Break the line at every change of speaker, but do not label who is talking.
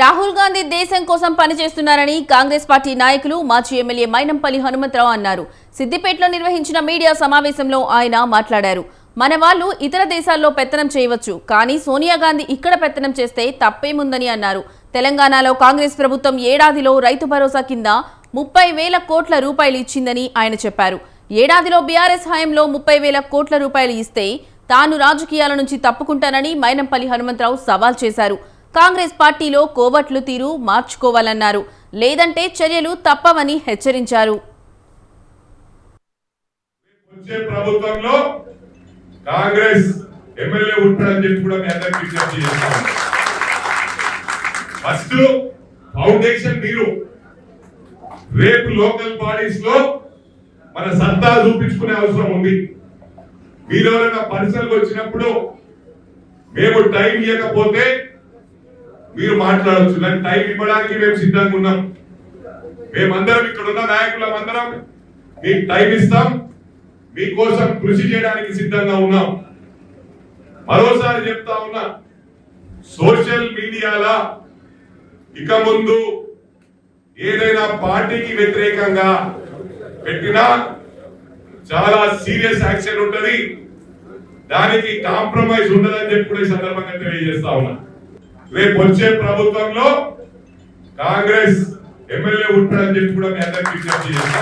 రాహుల్ గాంధీ దేశం కోసం పనిచేస్తున్నారని కాంగ్రెస్ పార్టీ నాయకులు మాజీ ఎమ్మెల్యే మైనంపల్లి హనుమంతరావు అన్నారు. సిద్దిపేటలో నిర్వహించిన మీడియా సమావేశంలో ఆయన మాట్లాడారు. మన వాళ్ళు ఇతర దేశాల్లో పెత్తనం చేయవచ్చు కానీ సోనియా గాంధీ ఇక్కడ పెత్తనం చేస్తే తప్పేముందని అన్నారు. తెలంగాణలో కాంగ్రెస్ ప్రభుత్వం ఏడాదిలో రైతు భరోసా కింద ముప్పై వేల కోట్ల రూపాయలు ఇచ్చిందని ఆయన చెప్పారు. ఏడాదిలో బీఆర్ఎస్ హయాంలో ముప్పై వేల కోట్ల రూపాయలు ఇస్తే తాను రాజకీయాల నుంచి తప్పుకుంటానని మైనంపల్లి హనుమంతరావు సవాల్ చేశారు. కాంగ్రెస్ పార్టీలో కోవట్లు తీరు మార్చుకోవాలన్నారు. లేదంటే చర్యలు తప్పవని హెచ్చరించారు.
ప్రభుత్వంలో కాంగ్రెస్ ఎమ్మెల్యే ఉంటాడని చెప్పి కూడా మీ అందరికి విజ్ఞప్తి ఫస్ట్ ఫౌండేషన్ మీరు. రేపు లోకల్ బాడీస్లో మన సత్తా చూపించుకునే అవసరం ఉంది. మీరు ఎవరైనా పరిసరకు వచ్చినప్పుడు మేము టైం ఇవ్వకపోతే మీరు మాట్లాడచ్చు. నాకు టైం ఇవ్వడానికి మేము సిద్ధంగా ఉన్నాం. మేమందరం ఇక్కడ ఉన్న నాయకులం అందరం మీకు టైం ఇస్తాం. మీకోసం కృషి చేయడానికి సిద్ధంగా ఉన్నాం. మరోసారి చెప్తా ఉన్నా సోషల్ మీడియాలా ఇక ముందు ఏదైనా పార్టీకి వ్యతిరేకంగా పెట్టినా చాలా సీరియస్ యాక్షన్ ఉంటది. దానికి కాంప్రమైజ్ ఉండదని చెప్పి కూడా ఈ సందర్భంగా తెలియజేస్తా ఉన్నా. రేపు వచ్చే ప్రభుత్వంలో కాంగ్రెస్ ఎమ్మెల్యే ఉంటాడని చెప్పి కూడా మీ అందరికీ విజ్ఞప్తి చేస్తా